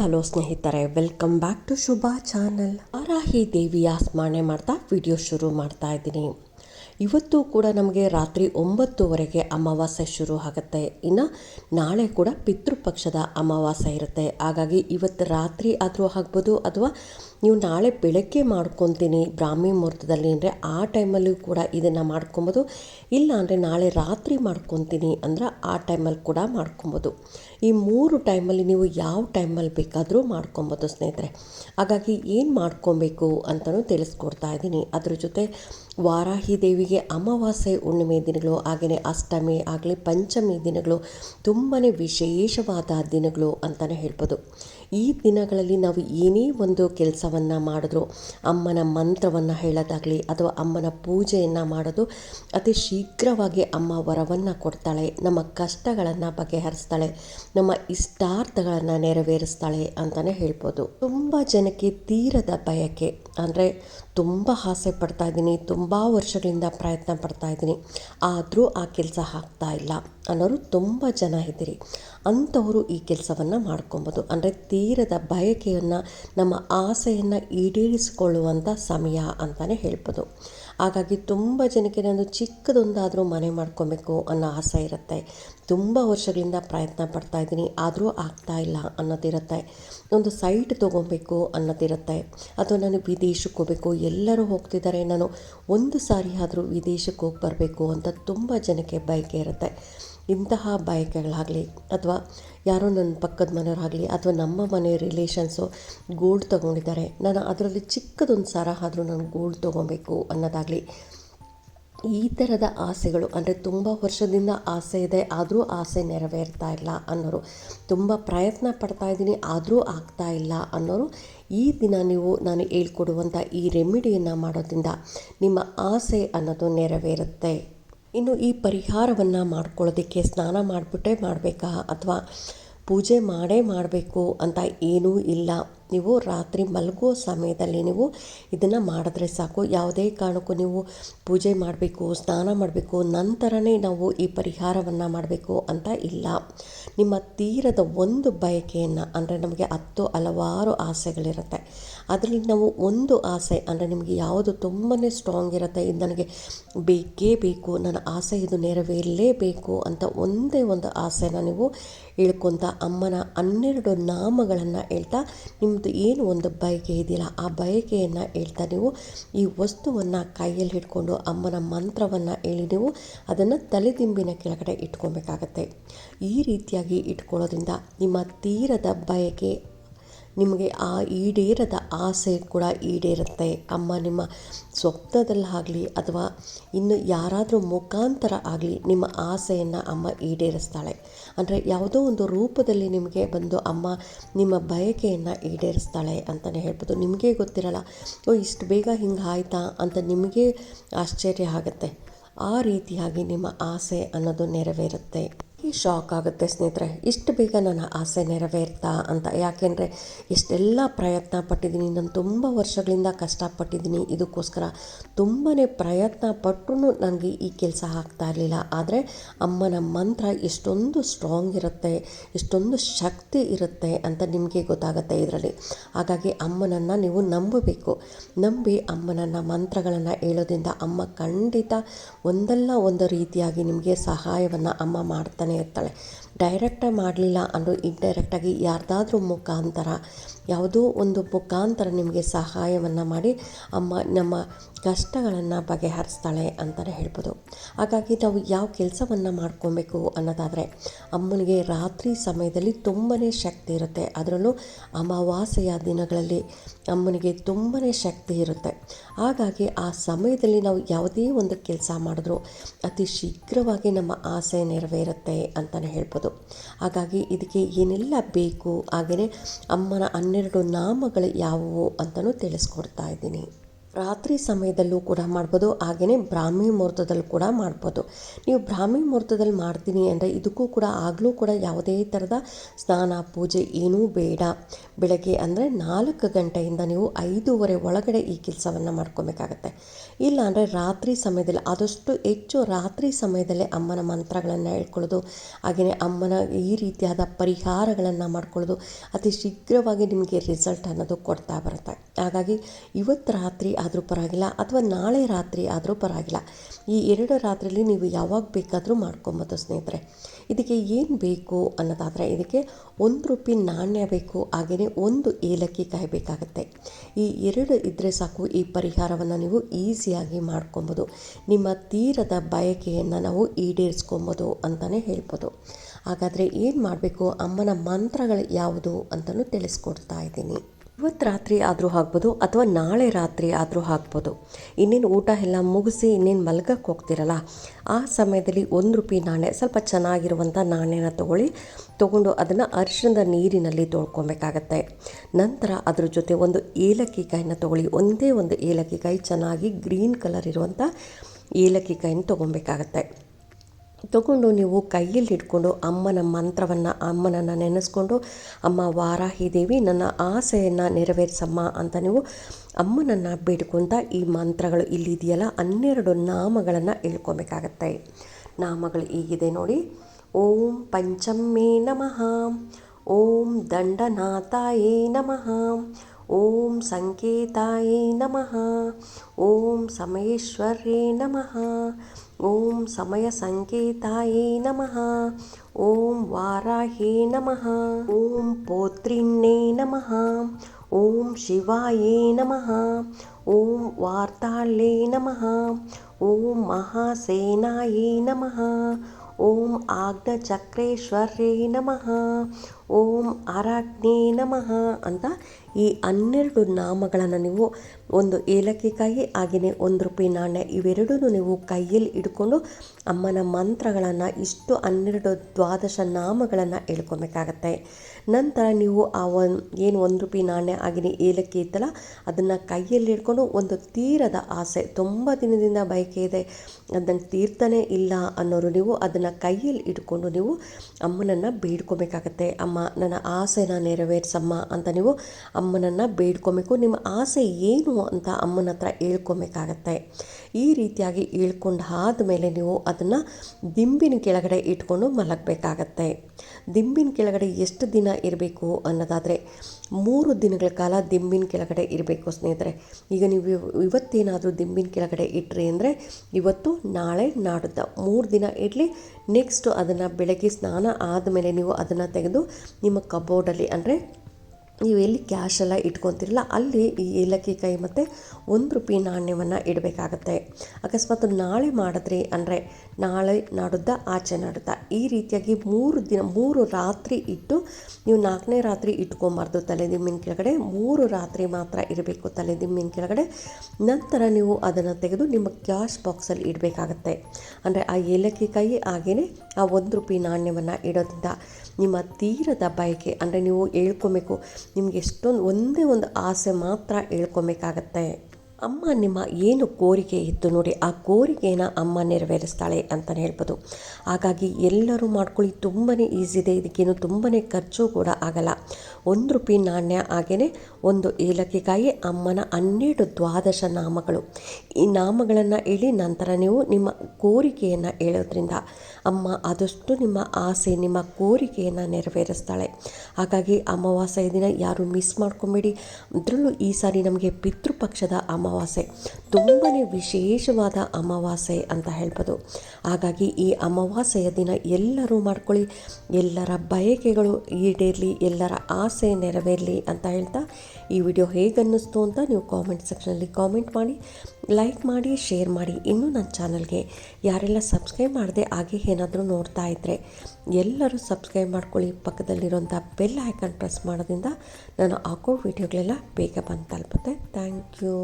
Hello ಸ್ನೇಹಿತರೆ welcome back to Shubha channel ಅರಾಹಿ ದೇವಿಯ ಸ್ಮರಣೆ ಮಾಡ್ತಾ ವಿಡಿಯೋ ಶುರು ಮಾಡ್ತಾ ಇದ್ದೀನಿ. ಇವತ್ತು ಕೂಡ ನಮಗೆ ರಾತ್ರಿ ಒಂಬತ್ತುವರೆಗೆ ಅಮಾವಾಸ್ಯೆ ಶುರು ಆಗುತ್ತೆ. ಇನ್ನು ನಾಳೆ ಕೂಡ ಪಿತೃಪಕ್ಷದ ಅಮಾವಾಸ್ಯೆ ಇರುತ್ತೆ. ಹಾಗಾಗಿ ಇವತ್ತು ರಾತ್ರಿ ಆದರೂ ಆಗ್ಬೋದು ಅಥವಾ ನೀವು ನಾಳೆ ಬೆಳಗ್ಗೆ ಮಾಡ್ಕೊತೀನಿ ಬ್ರಾಹ್ಮಿ ಮುಹೂರ್ತದಲ್ಲಿ ಅಂದರೆ ಆ ಟೈಮಲ್ಲೂ ಕೂಡ ಇದನ್ನು ಮಾಡ್ಕೊಬೋದು. ಇಲ್ಲ ಅಂದರೆ ನಾಳೆ ರಾತ್ರಿ ಮಾಡ್ಕೊತೀನಿ ಅಂದ್ರೆ ಆ ಟೈಮಲ್ಲಿ ಕೂಡ ಮಾಡ್ಕೊಬೋದು. ಈ ಮೂರು ಟೈಮಲ್ಲಿ ನೀವು ಯಾವ ಟೈಮಲ್ಲಿ ಬೇಕಾದರೂ ಮಾಡ್ಕೊಬೋದು ಸ್ನೇಹಿತರೆ. ಹಾಗಾಗಿ ಏನು ಮಾಡ್ಕೊಬೇಕು ಅಂತಲೂ ತಿಳಿಸ್ಕೊಡ್ತಾ ಇದ್ದೀನಿ. ಅದ್ರ ಜೊತೆ ವಾರಾಹಿ ದೇವಿಗೆ ಅಮಾವಾಸ್ಯೆ ಹುಣ್ಣಿಮೆ ದಿನಗಳು ಹಾಗೆಯೇ ಅಷ್ಟಮಿ ಆಗಲಿ ಪಂಚಮಿ ದಿನಗಳು ತುಂಬಾ ವಿಶೇಷವಾದ ದಿನಗಳು ಅಂತಲೇ ಹೇಳ್ಬೋದು. ಈ ದಿನಗಳಲ್ಲಿ ನಾವು ಏನೇ ಒಂದು ಕೆಲಸವನ್ನು ಮಾಡಿದ್ರು, ಅಮ್ಮನ ಮಂತ್ರವನ್ನು ಹೇಳೋದಾಗಲಿ ಅಥವಾ ಅಮ್ಮನ ಪೂಜೆಯನ್ನು ಮಾಡೋದು ಅತಿ ಶೀಘ್ರವಾಗಿ ಅಮ್ಮ ವರವನ್ನು ಕೊಡ್ತಾಳೆ, ನಮ್ಮ ಕಷ್ಟಗಳನ್ನು ಬಗೆಹರಿಸ್ತಾಳೆ, ನಮ್ಮ ಇಷ್ಟಾರ್ಥಗಳನ್ನು ನೆರವೇರಿಸ್ತಾಳೆ ಅಂತಲೇ ಹೇಳ್ಬೋದು. ತುಂಬ ಜನಕ್ಕೆ ತೀರದ ಬಯಕೆ ಅಂದರೆ ತುಂಬ ಆಸೆ ಪಡ್ತಾ ಇದ್ದೀನಿ, ತುಂಬ ವರ್ಷಗಳಿಂದ ಪ್ರಯತ್ನ ಪಡ್ತಾ ಇದ್ದೀನಿ, ಆದರೂ ಆ ಕೆಲಸ ಆಗ್ತಾ ಇಲ್ಲ ಅನ್ನೋರು ತುಂಬ ಜನ ಇದ್ದೀರಿ. ಅಂಥವರು ಈ ಕೆಲಸವನ್ನು ಮಾಡ್ಕೊಬೋದು. ಅಂದರೆ ತೀರದ ಬಯಕೆಯನ್ನು, ನಮ್ಮ ಆಸೆಯನ್ನು ಈಡೇರಿಸಿಕೊಳ್ಳುವಂಥ ಸಮಯ ಅಂತಲೇ ಹೇಳ್ಬೋದು. ಹಾಗಾಗಿ ತುಂಬ ಜನಕ್ಕೆ ನಾನು ಚಿಕ್ಕದೊಂದಾದರೂ ಮನೆ ಮಾಡ್ಕೊಬೇಕು ಅನ್ನೋ ಆಸೆ ಇರುತ್ತೆ. ತುಂಬ ವರ್ಷಗಳಿಂದ ಪ್ರಯತ್ನ ಪಡ್ತಾ ಇದ್ದೀನಿ, ಆದರೂ ಆಗ್ತಾ ಇಲ್ಲ ಅನ್ನೋದಿರುತ್ತೆ. ಒಂದು ಸೈಟ್ ತೊಗೊಬೇಕು ಅನ್ನೋದಿರುತ್ತೆ. ಅಥವಾ ನಾನು ವಿದೇಶಕ್ಕೆ ಹೋಗಬೇಕು, ಎಲ್ಲರೂ ಹೋಗ್ತಿದ್ದಾರೆ, ನಾನು ಒಂದು ಸಾರಿ ಆದರೂ ವಿದೇಶಕ್ಕೆ ಹೋಗಿ ಬರಬೇಕು ಅಂತ ತುಂಬ ಜನಕ್ಕೆ ಬಯಕೆ ಇರುತ್ತೆ. ಇಂತಹ ಬಯಕೆಗಳಾಗಲಿ ಅಥವಾ ಯಾರೋ ನನ್ನ ಪಕ್ಕದ ಮನೆಯವರಾಗಲಿ ಅಥವಾ ನಮ್ಮ ಮನೆ ರಿಲೇಷನ್ಸು ಗೋಲ್ಡ್ ತೊಗೊಂಡಿದ್ದಾರೆ, ನಾನು ಅದರಲ್ಲಿ ಚಿಕ್ಕದೊಂದು ಸರ ಆದರೂ ನಾನು ಗೋಲ್ಡ್ ತೊಗೊಬೇಕು ಅನ್ನೋದಾಗಲಿ, ಈ ಥರದ ಆಸೆಗಳು ಅಂದರೆ ತುಂಬ ವರ್ಷದಿಂದ ಆಸೆ ಇದೆ, ಆದರೂ ಆಸೆ ನೆರವೇರ್ತಾ ಇಲ್ಲ ಅನ್ನೋರು ತುಂಬ ಪ್ರಯತ್ನ ಪಡ್ತಾ ಇದ್ದೀನಿ, ಆದರೂ ಆಗ್ತಾ ಇಲ್ಲ ಅನ್ನೋರು, ಈ ದಿನ ನೀವು ನಾನು ಹೇಳ್ಕೊಡುವಂಥ ಈ ರೆಮಿಡಿಯನ್ನು ಮಾಡೋದ್ರಿಂದ ನಿಮ್ಮ ಆಸೆ ಅನ್ನೋದು ನೆರವೇರುತ್ತೆ. ಇನ್ನು ಈ ಪರಿಹಾರವನ್ನು ಮಾಡ್ಕೊಳ್ಳೋದಕ್ಕೆ ಸ್ನಾನ ಮಾಡಿಬಿಟ್ಟೇ ಮಾಡಬೇಕಾ? ಅಥವಾ ಪೂಜೆ ಮಾಡೇ ಮಾಡಬೇಕು ಅಂತ ಏನೂ ಇಲ್ಲ. ನೀವು ರಾತ್ರಿ ಮಲಗುವ ಸಮಯದಲ್ಲಿ ನೀವು ಇದನ್ನು ಮಾಡಿದ್ರೆ ಸಾಕು. ಯಾವುದೇ ಕಾರಣಕ್ಕೂ ನೀವು ಪೂಜೆ ಮಾಡಬೇಕು, ಸ್ನಾನ ಮಾಡಬೇಕು, ನಂತರನೇ ನಾವು ಈ ಪರಿಹಾರವನ್ನು ಮಾಡಬೇಕು ಅಂತ ಇಲ್ಲ. ನಿಮ್ಮ ತೀರದ ಒಂದು ಬಯಕೆಯನ್ನು, ಅಂದರೆ ನಮಗೆ ಹತ್ತು ಹಲವಾರು ಆಸೆಗಳಿರುತ್ತೆ. ಅದರಲ್ಲಿ ನಾವು ಒಂದು ಆಸೆ, ಅಂದರೆ ನಿಮಗೆ ಯಾವುದು ತುಂಬಾ ಸ್ಟ್ರಾಂಗ್ ಇರುತ್ತೆ, ಇದು ನನಗೆ ಬೇಕೇ ಬೇಕು, ನನ್ನ ಆಸೆ ಇದು ನೆರವೇರಲೇಬೇಕು ಅಂತ ಒಂದೇ ಒಂದು ಆಸೆನ ನೀವು ಹೇಳ್ಕೊತ ಅಮ್ಮನ ಹನ್ನೆರಡು ನಾಮಗಳನ್ನು ಹೇಳ್ತಾ ನಿಮ್ಮದು ಏನು ಒಂದು ಬಯಕೆ ಇದೆಯಲ್ಲ, ಆ ಬಯಕೆಯನ್ನು ಹೇಳ್ತಾ ನೀವು ಈ ವಸ್ತುವನ್ನು ಕೈಯಲ್ಲಿ ಹಿಡ್ಕೊಂಡು ಅಮ್ಮನ ಮಂತ್ರವನ್ನು ಹೇಳಿ ನೀವು ಅದನ್ನು ತಲೆದಿಂಬಿನ ಕೆಳಗಡೆ ಇಟ್ಕೊಬೇಕಾಗತ್ತೆ. ಈ ರೀತಿಯಾಗಿ ಇಟ್ಕೊಳ್ಳೋದ್ರಿಂದ ನಿಮ್ಮ ತೀರದ ಬಯಕೆ ನಿಮಗೆ ಆ ಈಡೇರದ ಆಸೆ ಕೂಡ ಈಡೇರುತ್ತೆ. ಅಮ್ಮ, ನಿಮ್ಮ ಸ್ವಪ್ನದಲ್ಲಾಗಲಿ ಅಥವಾ ಇನ್ನು ಯಾರಾದರೂ ಮುಖಾಂತರ ಆಗಲಿ ನಿಮ್ಮ ಆಸೆಯನ್ನು ಅಮ್ಮ ಈಡೇರಿಸ್ತಾಳೆ. ಅಂದರೆ ಯಾವುದೋ ಒಂದು ರೂಪದಲ್ಲಿ ನಿಮಗೆ ಬಂದು ಅಮ್ಮ ನಿಮ್ಮ ಬಯಕೆಯನ್ನು ಈಡೇರಿಸ್ತಾಳೆ ಅಂತಲೇ ಹೇಳ್ಬೋದು. ನಿಮಗೆ ಗೊತ್ತಿರಲ್ಲ, ಓ, ಇಷ್ಟು ಬೇಗ ಹಿಂಗೆ ಆಯ್ತಾ ಅಂತ ನಿಮಗೆ ಆಶ್ಚರ್ಯ ಆಗುತ್ತೆ. ಆ ರೀತಿಯಾಗಿ ನಿಮ್ಮ ಆಸೆ ಅನ್ನೋದು ನೆರವೇರುತ್ತೆ. ಶಾಕ್ ಆಗುತ್ತೆ ಸ್ನೇಹಿತರೆ. ಇಷ್ಟು ಬೇಗ ನನ್ನ ಆಸೆ ನೆರವೇರ್ತಾ ಅಂತ. ಯಾಕೆಂದರೆ ಎಷ್ಟೆಲ್ಲ ಪ್ರಯತ್ನ ಪಟ್ಟಿದ್ದೀನಿ. ನಾನು ತುಂಬ ವರ್ಷಗಳಿಂದ ಕಷ್ಟಪಟ್ಟಿದ್ದೀನಿ. ಇದಕ್ಕೋಸ್ಕರ ತುಂಬಾ ಪ್ರಯತ್ನ ಪಟ್ಟರು ನನಗೆ ಈ ಕೆಲಸ ಆಗ್ತಾ ಇರಲಿಲ್ಲ. ಆದರೆ ಅಮ್ಮನ ಮಂತ್ರ ಎಷ್ಟೊಂದು ಸ್ಟ್ರಾಂಗ್ ಇರುತ್ತೆ, ಎಷ್ಟೊಂದು ಶಕ್ತಿ ಇರುತ್ತೆ ಅಂತ ನಿಮಗೆ ಗೊತ್ತಾಗುತ್ತೆ ಇದರಲ್ಲಿ. ಹಾಗಾಗಿ ಅಮ್ಮನನ್ನು ನೀವು ನಂಬಬೇಕು. ನಂಬಿ ಅಮ್ಮನನ್ನು, ಮಂತ್ರಗಳನ್ನು ಹೇಳೋದ್ರಿಂದ ಅಮ್ಮ ಖಂಡಿತ ಒಂದಲ್ಲ ಒಂದು ರೀತಿಯಾಗಿ ನಿಮಗೆ ಸಹಾಯವನ್ನು ಅಮ್ಮ ಮಾಡ್ತಾನೆ అని చెప్తాడు ಡೈರೆಕ್ಟಾಗಿ ಮಾಡಲಿಲ್ಲ ಅಂದರೂ ಇಂಡೈರೆಕ್ಟಾಗಿ ಯಾರ್ದಾದ್ರೂ ಮುಖಾಂತರ, ಯಾವುದೋ ಒಂದು ಮುಖಾಂತರ ನಿಮಗೆ ಸಹಾಯವನ್ನು ಮಾಡಿ ಅಮ್ಮ ನಮ್ಮ ಕಷ್ಟಗಳನ್ನು ಬಗೆಹರಿಸ್ತಾಳೆ ಅಂತಲೇ ಹೇಳ್ಬೋದು. ಹಾಗಾಗಿ ನಾವು ಯಾವ ಕೆಲಸವನ್ನು ಮಾಡ್ಕೊಬೇಕು ಅನ್ನೋದಾದರೆ ಅಮ್ಮನಿಗೆ ರಾತ್ರಿ ಸಮಯದಲ್ಲಿ ತುಂಬಾ ಶಕ್ತಿ ಇರುತ್ತೆ. ಅದರಲ್ಲೂ ಅಮಾವಾಸ್ಯೆಯ ದಿನಗಳಲ್ಲಿ ಅಮ್ಮನಿಗೆ ತುಂಬಾ ಶಕ್ತಿ ಇರುತ್ತೆ. ಹಾಗಾಗಿ ಆ ಸಮಯದಲ್ಲಿ ನಾವು ಯಾವುದೇ ಒಂದು ಕೆಲಸ ಮಾಡಿದ್ರೂ ಅತಿ ಶೀಘ್ರವಾಗಿ ನಮ್ಮ ಆಸೆ ನೆರವೇರುತ್ತೆ ಅಂತಲೇ ಹೇಳ್ಬೋದು. ಹಾಗಾಗಿ ಇದಕ್ಕೆ ಏನೆಲ್ಲ ಬೇಕು? ಹಾಗೆಯೇ ಅಮ್ಮನ ಹನ್ನೆರಡು ನಾಮಗಳು ಯಾವುವು ಅಂತಲೂ ತಿಳಿಸ್ಕೊಡ್ತಾ ಇದ್ದೀನಿ. ರಾತ್ರಿ ಸಮಯದಲ್ಲೂ ಕೂಡ ಮಾಡ್ಬೋದು. ಹಾಗೆಯೇ ಬ್ರಾಹ್ಮಿ ಮುಹೂರ್ತದಲ್ಲೂ ಕೂಡ ಮಾಡ್ಬೋದು. ನೀವು ಬ್ರಾಹ್ಮಿ ಮುಹೂರ್ತದಲ್ಲಿ ಮಾಡ್ತೀನಿ ಅಂದರೆ ಇದಕ್ಕೂ ಕೂಡ ಆಗಲೂ ಕೂಡ ಯಾವುದೇ ಥರದ ಸ್ನಾನ, ಪೂಜೆ ಏನೂ ಬೇಡ. ಬೆಳಗ್ಗೆ ಅಂದರೆ ನಾಲ್ಕು ಗಂಟೆಯಿಂದ ನೀವು ಐದೂವರೆ ಒಳಗಡೆ ಈ ಕೆಲಸವನ್ನು ಮಾಡ್ಕೋಬೇಕಾಗತ್ತೆ. ಇಲ್ಲ ಅಂದರೆ ರಾತ್ರಿ ಸಮಯದಲ್ಲಿ, ಆದಷ್ಟು ಹೆಚ್ಚು ರಾತ್ರಿ ಸಮಯದಲ್ಲೇ ಅಮ್ಮನ ಮಂತ್ರಗಳನ್ನು ಹೇಳ್ಕೊಳ್ಳೋದು ಹಾಗೆಯೇ ಅಮ್ಮನ ಈ ರೀತಿಯಾದ ಪರಿಹಾರಗಳನ್ನು ಮಾಡ್ಕೊಳ್ಳೋದು ಅತಿ ಶೀಘ್ರವಾಗಿ ನಿಮಗೆ ರಿಸಲ್ಟ್ ಅನ್ನೋದು ಕೊಡ್ತಾ ಬರುತ್ತೆ. ಹಾಗಾಗಿ ಇವತ್ತು ರಾತ್ರಿ ಆದರೂ ಪರವಾಗಿಲ್ಲ ಅಥವಾ ನಾಳೆ ರಾತ್ರಿ ಆದರೂ ಪರವಾಗಿಲ್ಲ. ಈ ಎರಡು ರಾತ್ರಿಯಲ್ಲಿ ನೀವು ಯಾವಾಗ ಬೇಕಾದರೂ ಮಾಡ್ಕೊಬೋದು ಸ್ನೇಹಿತರೆ. ಇದಕ್ಕೆ ಏನು ಬೇಕು ಅನ್ನೋದಾದರೆ ಇದಕ್ಕೆ ಒಂದು ರೂಪಿ ನಾಣ್ಯ ಬೇಕು ಹಾಗೆಯೇ ಒಂದು ಏಲಕ್ಕಿ ಕಾಯಿ ಬೇಕಾಗುತ್ತೆ. ಈ ಎರಡು ಇದ್ದರೆ ಸಾಕು ಈ ಪರಿಹಾರವನ್ನು ನೀವು ಈಸಿಯಾಗಿ ಮಾಡ್ಕೊಬೋದು. ನಿಮ್ಮ ತೀರದ ಬಯಕೆಯನ್ನು ನಾವು ಈಡೇರಿಸ್ಕೊಬೋದು ಅಂತಲೇ ಹೇಳ್ಬೋದು. ಹಾಗಾದರೆ ಏನು ಮಾಡಬೇಕು? ಅಮ್ಮನ ಮಂತ್ರಗಳು ಯಾವುದು ಅಂತಲೂ ತಿಳಿಸ್ಕೊಡ್ತಾ ಇದ್ದೀನಿ. ಇವತ್ತು ರಾತ್ರಿ ಆದರೂ ಹಾಕ್ಬೋದು ಅಥವಾ ನಾಳೆ ರಾತ್ರಿ ಆದರೂ ಹಾಕ್ಬೋದು. ಇನ್ನೇನು ಊಟ ಎಲ್ಲ ಮುಗಿಸಿ ಇನ್ನೇನು ಮಲಗಕ್ಕೆ ಹೋಗ್ತಿರಲ್ಲ, ಆ ಸಮಯದಲ್ಲಿ ಒಂದು ರೂಪಾಯಿ ನಾಣ್ಯ ಸ್ವಲ್ಪ ಚೆನ್ನಾಗಿರುವಂಥ ನಾಣ್ಯನ ತೊಗೊಳ್ಳಿ. ತೊಗೊಂಡು ಅದನ್ನು ಅರಿಶಿಣದ ನೀರಿನಲ್ಲಿ ತೊಳ್ಕೊಬೇಕಾಗತ್ತೆ. ನಂತರ ಅದ್ರ ಜೊತೆ ಒಂದು ಏಲಕ್ಕಿ ಕಾಯಿನ ತೊಗೊಳ್ಳಿ. ಒಂದೇ ಒಂದು ಏಲಕ್ಕಿ ಕಾಯಿ ಚೆನ್ನಾಗಿ ಗ್ರೀನ್ ಕಲರ್ ಇರುವಂಥ ಏಲಕ್ಕಿ ಕಾಯಿನ ತೊಗೊಬೇಕಾಗತ್ತೆ ತಗೊಂಡು ನೀವು ಕೈಯಲ್ಲಿ ಹಿಡ್ಕೊಂಡು ಅಮ್ಮನ ಮಂತ್ರವನ್ನು, ಅಮ್ಮನನ್ನು ನೆನೆಸ್ಕೊಂಡು, ಅಮ್ಮ ವಾರಾಹಿ ದೇವಿ, ನನ್ನ ಆಸೆಯನ್ನು ನೆರವೇರಿಸಮ್ಮ ಅಂತ ನೀವು ಅಮ್ಮನನ್ನು ಬೇಡ್ಕೊತ ಈ ಮಂತ್ರಗಳು ಇಲ್ಲಿದೆಯಲ್ಲ, ಹನ್ನೆರಡು ನಾಮಗಳನ್ನು ಹೇಳ್ಕೊಬೇಕಾಗತ್ತೆ. ನಾಮಗಳು ಈಗಿದೆ ನೋಡಿ. ಓಂ ಪಂಚಮೇ ನಮಃ. ಓಂ ದಂಡನಾಥಾಯೇ ನಮಃ. ಓಂ ಸಂಕೇತಾಯೇ ನಮಃ. ಓಂ ಸಮೇಶ್ವರೇ ನಮಃ. ಓಂ ಸಮಯ ಸಂಕೇತಾಯೇ ನಮಃ ಓಂ ವಾರಾಹೇ ನಮಃ ಓಂ ಪೋತ್ರಿನ್ನೇ ನಮಃ ಓಂ ಶಿವಾಯೇ ನಮಃ ಓಂ ವಾರ್ತಾಳ್ಯೇ ನಮಃ ಓಂ ಮಹಾಸೇನಾಯೇ ನಮಃ ಓಂ ಆಗ್ನಚಕ್ರೇಶ್ವರ್ಯೇ ನಮಃ ಓಂ ಆರಾಜ್ಞೇ ನಮಃ ಅಂತ ಈ ಹನ್ನೆರಡು ನಾಮಗಳನ್ನು ನೀವು ಒಂದು ಏಲಕ್ಕಿಕಾಯಿ ಹಾಗೆಯೇ ಒಂದು ರೂಪಾಯಿ ನಾಣ್ಯ ಇವೆರಡೂ ನೀವು ಕೈಯಲ್ಲಿ ಇಟ್ಕೊಂಡು ಅಮ್ಮನ ಮಂತ್ರಗಳನ್ನು ಇಷ್ಟು ಹನ್ನೆರಡು ದ್ವಾದಶ ನಾಮಗಳನ್ನು ಹೇಳ್ಕೊಬೇಕಾಗತ್ತೆ. ನಂತರ ನೀವು ಆ ಒನ್ ಏನು ಒಂದು ರೂಪಾಯಿ ನಾಣ್ಯ ಹಾಗೆಯೇ ಏಲಕ್ಕಿ ಇತ್ತಲ್ಲ, ಅದನ್ನು ಕೈಯಲ್ಲಿ ಇಟ್ಕೊಂಡು ಒಂದು ತೀರದ ಆಸೆ, ತುಂಬ ದಿನದಿಂದ ಬಯಕೆ ಇದೆ, ಅದನ್ನು ತೀರ್ತಾನೆ ಇಲ್ಲ ಅನ್ನೋರು ನೀವು ಅದನ್ನು ಕೈಯಲ್ಲಿ ಇಟ್ಕೊಂಡು ನೀವು ಅಮ್ಮನನ್ನು ಬೇಡ್ಕೋಬೇಕಾಗತ್ತೆ. ಅಮ್ಮ ನನ್ನ ಆಸೆನ ನೆರವೇರಿಸಮ್ಮ ಅಂತ ನೀವು ಅಮ್ಮನನ್ನು ಬೇಡ್ಕೊಬೇಕು. ನಿಮ್ಮ ಆಸೆ ಏನು ಅಂತ ಅಮ್ಮನ ಹತ್ರ ಹೇಳ್ಕೊಬೇಕಾಗತ್ತೆ. ಈ ರೀತಿಯಾಗಿ ಹೇಳ್ಕೊಂಡು ಆದಮೇಲೆ ನೀವು ಅದನ್ನು ದಿಂಬಿನ ಕೆಳಗಡೆ ಇಟ್ಕೊಂಡು ಮಲಗಬೇಕಾಗತ್ತೆ. ದಿಂಬಿನ ಕೆಳಗಡೆ ಎಷ್ಟು ದಿನ ಇರಬೇಕು ಅನ್ನೋದಾದರೆ ಮೂರು ದಿನಗಳ ಕಾಲ ದಿಂಬಿನ ಕೆಳಗಡೆ ಇರಬೇಕು ಸ್ನೇಹಿತರೆ. ಈಗ ನೀವು ಇವತ್ತೇನಾದರೂ ದಿಂಬಿನ ಕೆಳಗಡೆ ಇಟ್ಟರೆ ಅಂದರೆ ಇವತ್ತು, ನಾಳೆ ನಾಡ್ದ ಮೂರು ದಿನ ಇಡಲಿ ನೆಕ್ಸ್ಟು ಅದನ್ನು ಬೆಳಗ್ಗೆ ಸ್ನಾನ ಆದಮೇಲೆ ನೀವು ಅದನ್ನು ತೆಗೆದು ನಿಮ್ಮ ಕಬೋರ್ಡಲ್ಲಿ ಅಂದರೆ ನೀವು ಎಲ್ಲಿ ಕ್ಯಾಶ್ ಎಲ್ಲ ಇಟ್ಕೊತಿರಲ್ಲ, ಅಲ್ಲಿ ಈ ಏಲಕ್ಕಿ ಕೈ ಮತ್ತು ಒಂದು ರೂಪಾಯಿ ನಾಣ್ಯವನ್ನು ಇಡಬೇಕಾಗತ್ತೆ. ಅಕಸ್ಮಾತ್ ನಾಳೆ ಮಾಡಿದ್ರಿ ಅಂದರೆ ನಾಳೆ ನಾಡುದ್ದ, ಆಚೆ ನಾಡುತ್ತ ಈ ರೀತಿಯಾಗಿ ಮೂರು ದಿನ, ಮೂರು ರಾತ್ರಿ ಇಟ್ಟು ನೀವು ನಾಲ್ಕನೇ ರಾತ್ರಿ ಇಟ್ಕೊಬಾರ್ದು ತಲೆದಿಂಬಿನ ಕೆಳಗಡೆ. ಮೂರು ರಾತ್ರಿ ಮಾತ್ರ ಇರಬೇಕು ತಲೆದಿಂಬಿನ ಕೆಳಗಡೆ. ನಂತರ ನೀವು ಅದನ್ನು ತೆಗೆದು ನಿಮ್ಮ ಕ್ಯಾಶ್ ಬಾಕ್ಸಲ್ಲಿ ಇಡಬೇಕಾಗತ್ತೆ. ಅಂದರೆ ಆ ಏಲಕ್ಕಿ ಕೈ ಹಾಗೆಯೇ ಆ ಒಂದು ರೂಪಾಯಿ ನಾಣ್ಯವನ್ನು ಇಡೋದ್ರಿಂದ ನಿಮ್ಮ ತೀರದ ಬಯಕೆ ಅಂದರೆ ನೀವು ಹೇಳ್ಕೊಬೇಕು. ನಿಮ್ಗೆ ಎಷ್ಟೊಂದು, ಒಂದೇ ಒಂದು ಆಸೆ ಮಾತ್ರ ಹೇಳ್ಕೊಬೇಕಾಗತ್ತೆ. ಅಮ್ಮ ನಿಮ್ಮ ಏನು ಕೋರಿಕೆ ಇತ್ತು ನೋಡಿ, ಆ ಕೋರಿಕೆನ ಅಮ್ಮ ನೆರವೇರಿಸ್ತಾಳೆ ಅಂತಲೇ ಹೇಳ್ಬೋದು. ಹಾಗಾಗಿ ಎಲ್ಲರೂ ಮಾಡ್ಕೊಳ್ಳಿ ತುಂಬಾ ಈಸಿ ಇದೆ, ಇದಕ್ಕೇನು ತುಂಬಾ ಖರ್ಚು ಕೂಡ ಆಗಲ್ಲ. ಒಂದು ರೂಪಾಯಿ ನಾಣ್ಯ ಹಾಗೆಯೇ ಒಂದು ಏಲಕ್ಕಿಕಾಯಿ, ಅಮ್ಮನ ಹನ್ನೆರಡು ದ್ವಾದಶ ನಾಮಗಳು. ಈ ನಾಮಗಳನ್ನು ಹೇಳಿ ನಂತರ ನೀವು ನಿಮ್ಮ ಕೋರಿಕೆಯನ್ನು ಹೇಳೋದ್ರಿಂದ ಅಮ್ಮ ಆದಷ್ಟು ನಿಮ್ಮ ಆಸೆ, ನಿಮ್ಮ ಕೋರಿಕೆಯನ್ನು ನೆರವೇರಿಸ್ತಾಳೆ. ಹಾಗಾಗಿ ಅಮಾವಾಸ್ಯ ದಿನ ಯಾರು ಮಿಸ್ ಮಾಡ್ಕೊಬೇಡಿ. ಅದರಲ್ಲೂ ಈ ಸಾರಿ ನಮಗೆ ಪಿತೃಪಕ್ಷದ ಅಮಾವಾಸ್ಯೆ ತುಂಬಾ ವಿಶೇಷವಾದ ಅಮಾವಾಸ್ಯೆ ಅಂತ ಹೇಳ್ಬೋದು. ಹಾಗಾಗಿ ಈ ಅಮಾವಾಸ್ಯೆಯ ದಿನ ಎಲ್ಲರೂ ಮಾಡ್ಕೊಳ್ಳಿ. ಎಲ್ಲರ ಬಯಕೆಗಳು ಈಡೇರಲಿ, ಎಲ್ಲರ ಆಸೆ ನೆರವೇರಲಿ ಅಂತ ಹೇಳ್ತಾ ಈ ವಿಡಿಯೋ ಹೇಗನ್ನಿಸ್ತು ಅಂತ ನೀವು ಕಾಮೆಂಟ್ ಸೆಕ್ಷನಲ್ಲಿ ಕಾಮೆಂಟ್ ಮಾಡಿ ಲೈಕ್ ಮಾಡಿ ಶೇರ್ ಮಾಡಿ. ಇನ್ನೂ ನನ್ನ ಚಾನಲ್ಗೆ ಯಾರೆಲ್ಲ ಸಬ್ಸ್ಕ್ರೈಬ್ ಮಾಡದೆ ಹಾಗೆ ಏನಾದರೂ ನೋಡ್ತಾ ಇದ್ದರೆ ಎಲ್ಲರೂ ಸಬ್ಸ್ಕ್ರೈಬ್ ಮಾಡ್ಕೊಳ್ಳಿ. ಪಕ್ಕದಲ್ಲಿರುವಂಥ ಬೆಲ್ ಐಕನ್ ಪ್ರೆಸ್ ಮಾಡೋದ್ರಿಂದ ನಾನು ಹಾಕೋ ವಿಡಿಯೋಗಳೆಲ್ಲ ಬೇಗ ಬಂದು ತಲುಪುತ್ತೆ. Thank you